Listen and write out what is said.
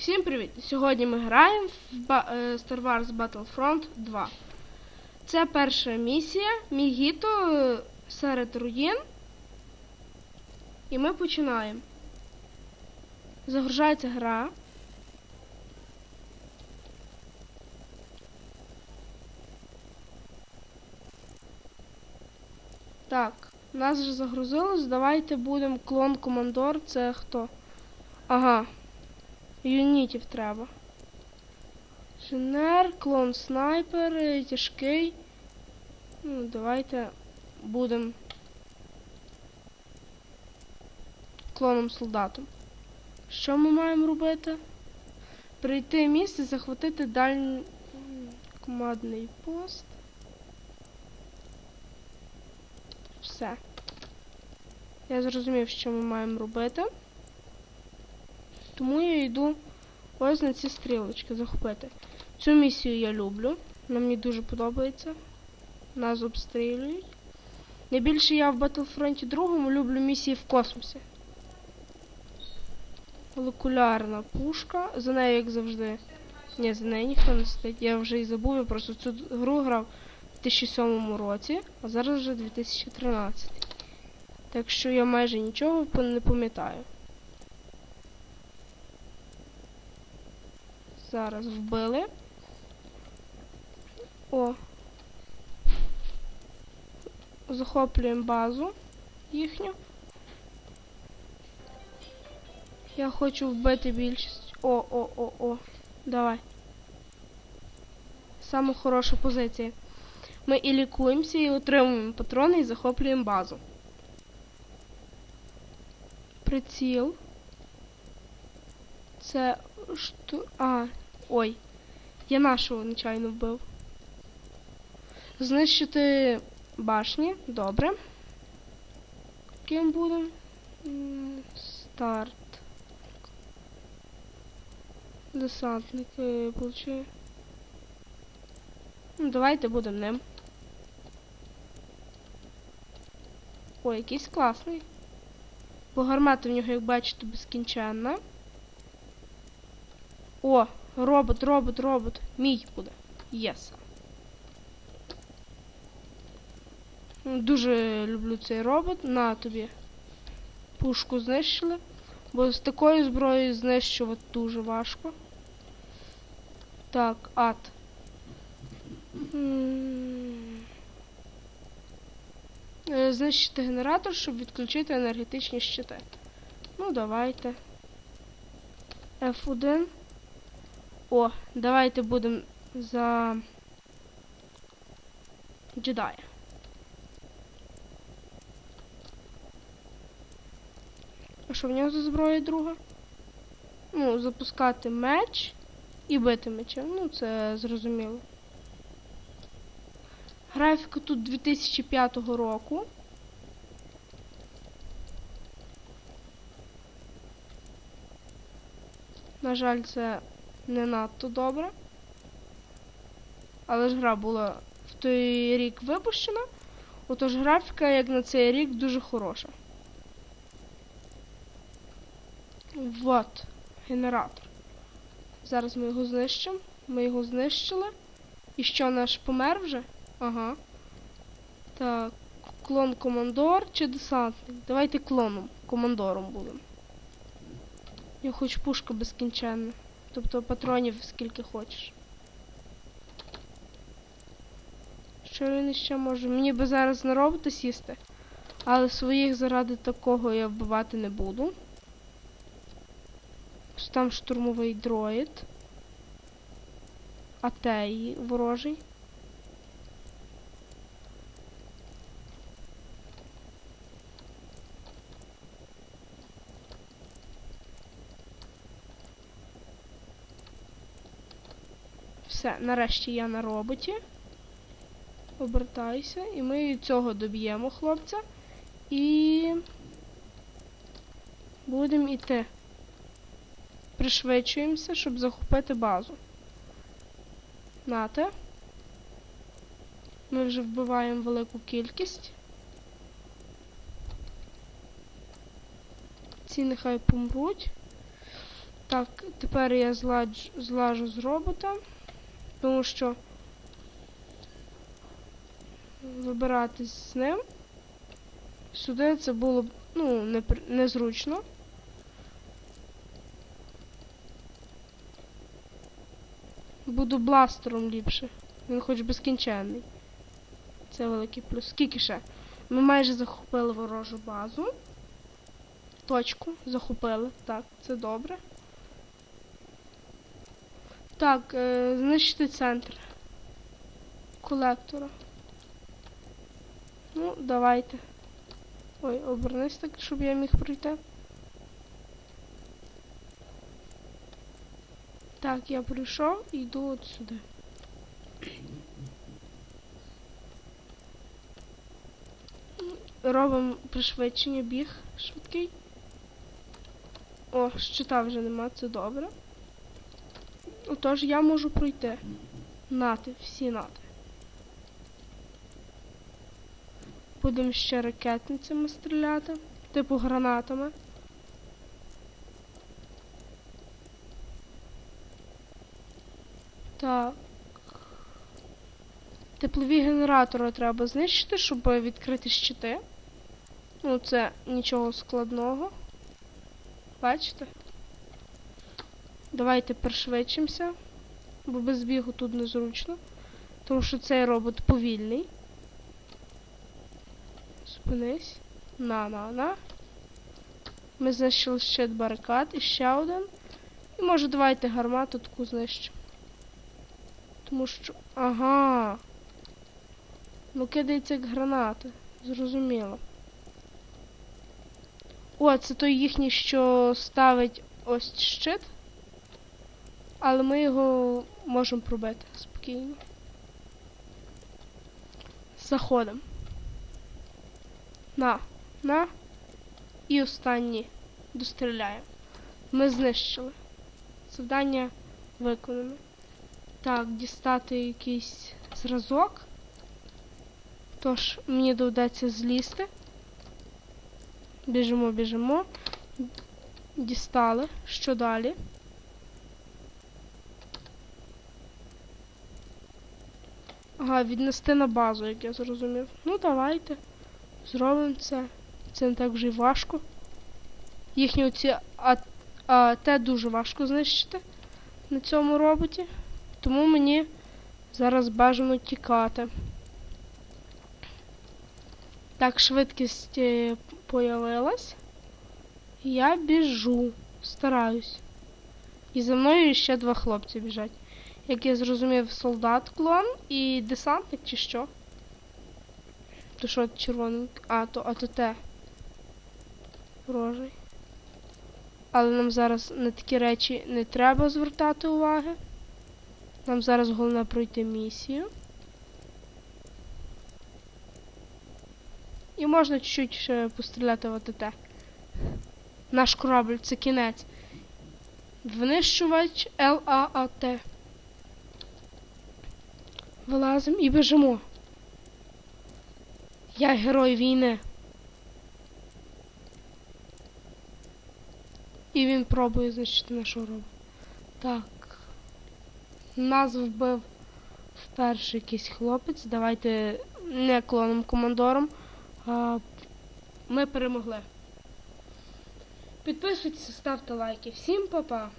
Всім привіт! Сьогодні ми граємо в е, Star Wars Battlefront 2. Це перша місія Мігіто е, серед руїн. І ми починаємо. Загружається гра. Так, нас вже загрузилось. Давайте будемо клон командор. Це хто? Ага. Юнітів треба. Інженер, клон снайпер, тяжкий. Ну, давайте будемо клоном солдатом. Що ми маємо робити? Прийти в місце, захватити дальній командний пост. Все. Я зрозумів, що ми маємо робити. Тому я йду ось на ці стрілочки захопити. Цю місію я люблю. Вона мені дуже подобається. Нас обстрілюють. Найбільше я в Battlefront 2 люблю місії в космосі. Молекулярна пушка. За нею, як завжди. Ні, за нею ніхто не сидить. Я вже і забув, я просто цю гру грав у 2007 році, а зараз вже 2013. Так що я майже нічого не пам'ятаю. Зараз вбили. О. Захоплюємо базу їхню. Я хочу вбити більшість. О, о, о, о. Давай. Саме хороша позиція. Ми і лікуємося, і отримуємо патрони, і захоплюємо базу. Приціл. Це що? А, ой. Я нашого нечайно вбив. Знищити башні. Добре. Ким будемо? Старт. Десантник получив. Ну, давайте будемо ним. Ой, якийсь класний. Бо гармата в нього, як бачите, безкінченна. О, робот, робот, робот. Мій буде. Єс. Ну, Дуже люблю цей робот. На тобі. Пушку знищили. Бо з такою зброєю знищувати дуже важко. Так, ад. Е, Знищити генератор, щоб відключити енергетичні щити. Ну, давайте. F1. О, давайте будемо за джедая. А що в нього за зброя друга? Ну, запускати меч і бити мечем. Ну, це зрозуміло. Графіка тут 2005 року. На жаль, це не надто добре. Але ж гра була в той рік випущена. Отож графіка, як на цей рік, дуже хороша. Вот, генератор. Зараз ми його знищимо. Ми його знищили. І що наш помер вже? Ага. Так, клон командор чи десантник? Давайте клоном, командором будемо. Я хочу пушка безкінченна. Тобто патронів скільки хочеш. Що він ще може? Мені би зараз на робота сісти, але своїх заради такого я вбивати не буду. Там штурмовий дроїд. Атеї ворожий. Все, нарешті я на роботі. Обертайся. І ми цього доб'ємо, хлопця. І будемо йти. Пришвидшуємося, щоб захопити базу. Нате. Ми вже вбиваємо велику кількість. Ці нехай помруть. Так, тепер я зладж, злажу з робота, тому що вибиратись з ним сюди це було б ну, непр- незручно. Буду бластером ліпше. Він хоч безкінченний. Це великий плюс. Скільки ще? Ми майже захопили ворожу базу. Точку захопили. Так, це добре. Так, е, знищити центр колектора. Ну, давайте. Ой, обернись так, щоб я міг пройти. Так, я прийшов і йду от сюди. Робимо пришвидшення, біг швидкий. О, щита вже нема, це добре. Отож, я можу пройти. Нати, всі нати. Будемо ще ракетницями стріляти, типу гранатами. Так. Теплові генератори треба знищити, щоб відкрити щити. Ну, це нічого складного. Бачите? Давайте пришвидшимося, бо без бігу тут незручно. Тому що цей робот повільний. Спинись. На, на, на. Ми знищили щит барикад і ще один. І може давайте гармату таку знищимо. Тому що. Ага. Ну кидається як гранати. Зрозуміло. О, це той їхній, що ставить ось щит. Але ми його можемо пробити спокійно. Заходимо. На, на. І останній достріляємо. Ми знищили. Завдання виконано. Так, дістати якийсь зразок. Тож, мені доведеться злізти. Біжимо, біжимо. Дістали. Що далі? Ага, віднести на базу, як я зрозумів. Ну, давайте. Зробимо це. Це не так вже й важко. Їхні оці а, те дуже важко знищити на цьому роботі. Тому мені зараз бажано тікати. Так, швидкість е, появилась. Я біжу, стараюсь. І за мною ще два хлопці біжать. Як я зрозумів, солдат клон і десантник чи що? То що червоний? А, то, а то те. Рожий. Але нам зараз на такі речі не треба звертати уваги. Нам зараз головне пройти місію. І можна чуть-чуть ще постріляти в АТТ. Наш корабль це кінець. Винищувач ЛААТ. Вилазимо і біжимо. Я герой війни. І він пробує знищити нашу робу. Так. Нас вбив вперше якийсь хлопець. Давайте не клоном командором. А, ми перемогли. Підписуйтесь, ставте лайки. Всім па-па!